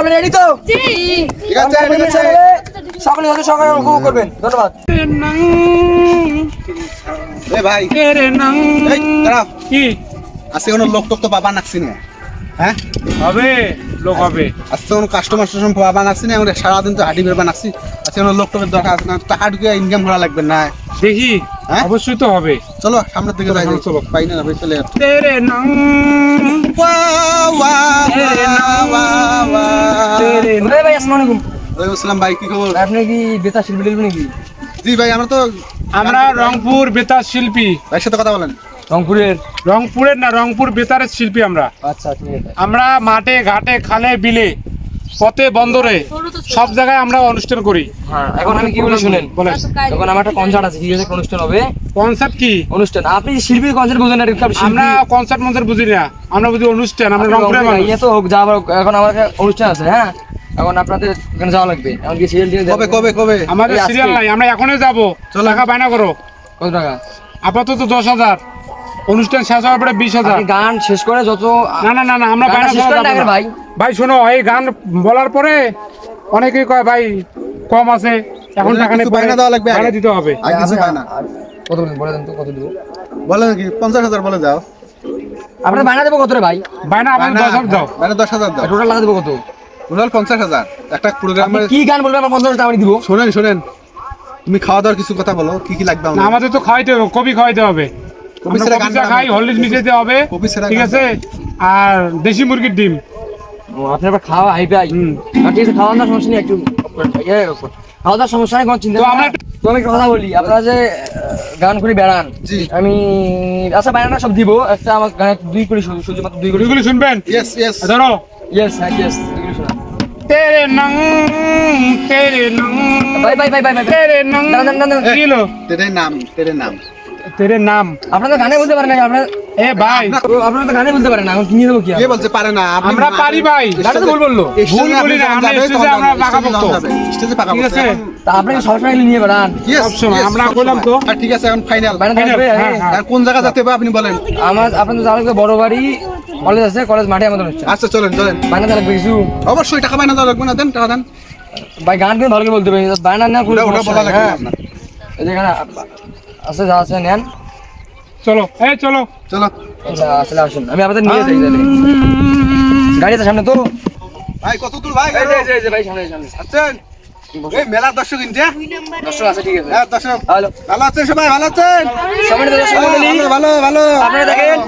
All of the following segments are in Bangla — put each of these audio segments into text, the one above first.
আপনি রেডি তো? ঠিক আছে ঠিক আছে সকলে হয়তো সকালে উপভোগ করবেন। ধন্যবাদ। এ ভাই। এই দাঁড়াও। কি? আজকে কোনো লোক টোক তো পাবা নাকছি না হ্যাঁ? হবে। লোক হবে। আজকে কোনো কাস্টমার টাস্টমার পাবা না আমরা সারাদিন তো হাঁটি বেরবা নাকছি আজকে কোনো লোক টোকের দরকার আছে না টাকা ঢুকে ইনকাম করা লাগবে না। দেখি হ্যাঁ? অবশ্যই তো হবে। চলো সামনের দিকে যাই। চলো। পাই না ভাই চলে তেরে নং তেরে। ভাই আসসালামু আলাইকুম। ওয়ালাইকুম আসসালাম ভাই কি খবর? আপনি কি বেতা শিল্পী নাকি? জি ভাই আমরা তো আমরা রংপুর বেতার শিল্পী। ভাইয়ের সাথে কথা বলেন। রংপুরের? রংপুরের না রংপুর বেতারের শিল্পী আমরা। আচ্ছা আমরা মাঠে ঘাটে খালে বিলে পথে বন্দরে সব জায়গায় আমরা অনুষ্ঠান করি। হ্যাঁ এখন আমি কি বলি শুনেন? বলেন। এখন আমার একটা কনসার্ট আছে কি আছে অনুষ্ঠান হবে? কনসেপ্ট কি? অনুষ্ঠান। আপনি শিল্পীর কনসার্ট বোঝেন না আমরা কনসার্ট মনসার্ট বুঝি না। আমরা বুঝি অনুষ্ঠান আমরা রংপুরের মানুষ। ইয়ে তো হোক যাওয়ার এখন আমার একটা অনুষ্ঠান আছে হ্যাঁ? এখন আপনাদের ওখানে যাওয়া লাগবে। এখন কি সিরিয়াল কবে কবে কবে? আমাদের সিরিয়াল নাই আমরা এখনই যাব। চলো। টাকা বায়না করো। কত টাকা? আপাতত দশ হাজার। অনুষ্ঠান শেষ হওয়ার পরে বিশ হাজার। গান শেষ করে যত না না না না আমরা। ভাই। ভাই শোনো এই গান বলার পরে অনেকেই কয় ভাই কম আছে এখন টাকা নেই বায়না দেওয়া লাগবে আগে। দিতে হবে। আর কিছু পায় না আর কত বলেন বলে দেন তো কত দিব? বলেন কি পঞ্চাশ হাজার বলে যাও। আপনার বায়না দেবো কত রে ভাই? বায়না আমাদের দশ হাজার দাও। মানে দশ হাজার দাও। টোটাল লাগা দেবো কত? টোটাল পঞ্চাশ হাজার। একটা আপনি প্রোগ্রামের কি গান বলবেন আমার পঞ্চাশ টাকা আমি দিব। শোনেন শোনেন। তুমি খাওয়া দাওয়ার কিছু কথা বলো কি কি লাগবে আমাদের? আমাদের তো খাওয়াইতে হবে কবি খাওয়াইতে হবে। খাই হবে ঠিক আছে? আর দেশি মুরগির ডিম। ও আপনি আবার খাওয়া হাই পাই ঠিক আছে খাওয়া দাওয়ার সমস্যা নেই একটু ইয়ে, খাওয়া দাওয়ার সমস্যা নেই কোনো চিন্তা আমরা তো আমি কথা বলি আপনারা যে গান করে বেড়ান আমি আচ্ছা বায়না সব দিব। একটা আমার গানে দুই করে শুধু শুধু মাত্র দুই করে। শুনবেন? ইয়েস ইয়েস ধরো। ইয়েস হ্যাঁ ইয়েস দুই তেরে নং তেরে নং বাই বাই বাই তেরে নং তেরে নাম তেরে নাম। তেরে নাম। আপনারা গানে বলতে পারেন না আপনারা এ ভাই। আপনারা তো গানে বলতে পারেন না কি নিয়ে দেবো কি কে বলছে পারে না? আমরা পারি ভাই তো ভুল বলল। ভুল বলি না, আমরা স্টেজে আমরা পাকাপোক্ত। স্টেজে পাকা ঠিক আছে? তা আপনাকে সবসময় নিয়ে বেড়ান সবসময়, আমরা বললাম তো। ঠিক আছে এখন ফাইনাল হ্যাঁ। আর কোন জায়গা যেতে হবে আপনি বলেন। আমার আপনাদের লাগবে বড় বাড়ি কলেজ আছে কলেজ মাঠে আমাদের হচ্ছে। আচ্ছা চলেন চলেন। দেওয়া লাগবে কিছু। অবশ্যই টাকা বাইনা লাগবে না দেন টাকা দেন। ভাই গান কিন্তু ভালো করে বলতে পারি বায়না না করে ওটা বলা লাগবে আপনার। এই যে এখানে আছে যা আছে নেন। চলো এই চলো। চলো। আচ্ছা আসলে আসুন। আমি আপনাদের নিয়ে যাই তাহলে। গাড়ি আছে সামনে তো। ভাই কত দূর ভাই? এই যে, এই যে, ভাই সামনে সামনে। আছেন? এই মেলার দর্শক কিনছে দর্শক আছে ঠিক আছে। হ্যাঁ দর্শক। ভালো। আছেন সবাই? ভালো আছেন? সামনে দর্শক ভালো, ভালো ভালো। আপনারা দেখেন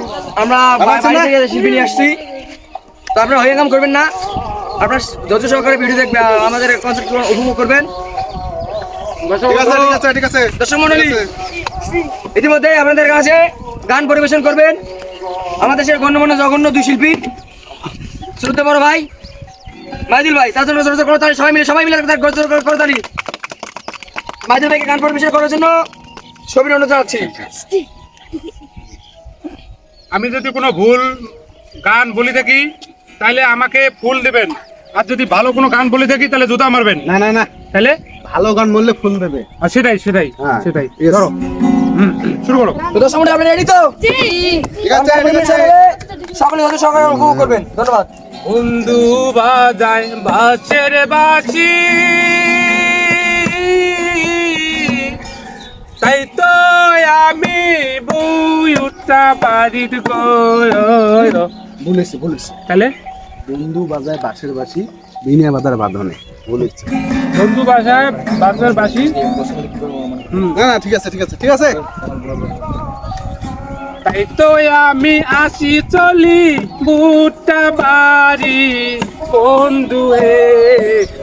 আমরা ভালো বাড়ি থেকে শিল্পী নিয়ে আসছি। তো আপনারা করবেন না। আপনার যত সহকারে ভিডিও দেখবে আহ, আমাদের কনসার্ট উপভোগ করবেন। ঠিক আছে ঠিক আছে ঠিক আছে। দর্শক আছে। ইতিমধ্যে আপনাদের কাছে গান পরিবেশন করবেন। আমাদের দেশের গণ্যমান্য জঘন্য দুই শিল্পী শ্রদ্ধা বড় ভাই মাইদুল ভাই তার জন্য করতালি সবাই মিলে সবাই মিলে তার করতালি। মাইদুল ভাইকে গান পরিবেশন করার জন্য ছবির অনুরোধ জানাচ্ছি। আমি যদি কোনো ভুল গান বলি থাকি তাহলে আমাকে ফুল দেবেন। আর যদি ভালো কোনো গান বলে থাকি তাহলে জুতা মারবেন। না না না। তাহলে ভালো গান বললে ফুল দেবে। আর সেটাই সেটাই হ্যাঁ, সেটাই। ধরো। শুরু করো। তো দর্শক মণ্ডলী আপনি রেডি তো? ঠিক আছে ঠিক আছে সকলে হয়তো সকালে উপভোগ করবেন। ধন্যবাদ। বন্ধু বাজায় বাঁচের বাঁচি তাই তো আমি বই উঠা বাড়ির গো বলেছি বলেছি। তাহলে? বন্ধু বাজায় বাঁশের বাসি বিনিয়া বাজার বাঁধনে। বলেছি। বন্ধু বাসায় বাজার বাসি হুম না না ঠিক আছে ঠিক আছে ঠিক আছে তাই তো আমি আসি চলি বুটা বাড়ি বন্ধু হে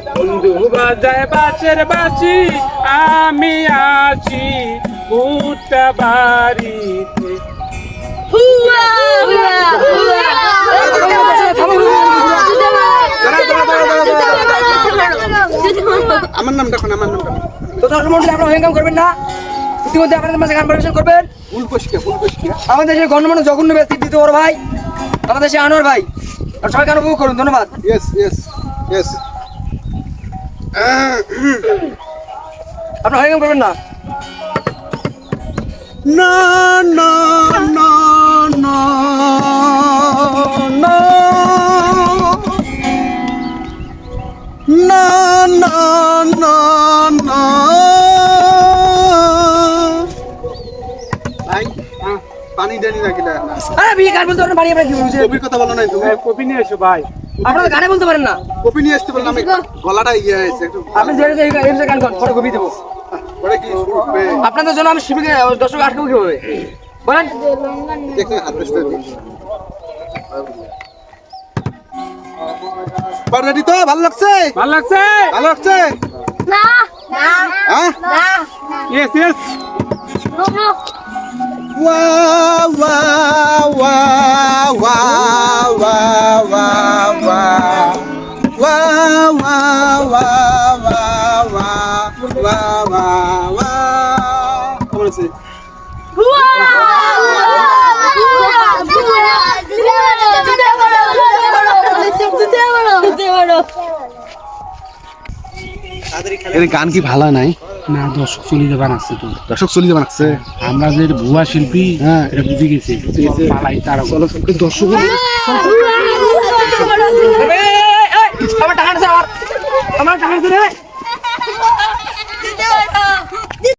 বন্ধু বাজায় বাঁচের বাঁচি আমি আসি বুটা বাড়িতে আমার নাম দেখুন আমার নাম তো দর্শক মণ্ডলী আপনারা হয়ে করবেন না। ইতিমধ্যে আপনাদের মাঝে গান পরিবেশন করবেন। ফুল পরিষ্কার আমাদের দেশের গণ্যমান্য জঘন্য ব্যক্তি দ্বিতীয় বড় ভাই আমাদের দেশে আনোয়ার ভাই। আর সবাই গান উপভোগ করুন ধন্যবাদ। ইয়েস ইয়েস ইয়েস আপনারা হয়ে কাম করবেন না? না না না না। পানি দেনি না কিনা আরে বিয়ে গান বলতে পারেন বাড়ি আপনার কি বলছে? কপির কথা বলো নাই তুমি। কপি নিয়ে এসো ভাই। আপনারা গানে বলতে পারেন না। কপি নিয়ে আসতে বললাম আমি গলাটা ইয়ে হয়েছে একটু আপনি যে যে এই গান করেন ফটো কপি দেবো। পরে কি শুনবে আপনাদের জন্য আমি শিবিকে দর্শক আটকাবো কীভাবে? বলেন। দেখে হাত দিতে রেডি তো? ভালো লাগছে? ভালো লাগছে? ভালো লাগছে? না না হ্যাঁ? না yes yes no no. Wow, wow, wow, wow, wow, wow, wow. Wow, wow, wow, wow, wow, wow, wow, wow. কেমন আছে? এর গান কি ভালো নাই না দর্শক চলে যাবার আছে তো দর্শক চলি যাবেন আছে আমরা যে ভুয়া শিল্পী হ্যাঁ। এটা বুঝে গেছি পালাই তারা দর্শক আমার টাকা আমার টাকা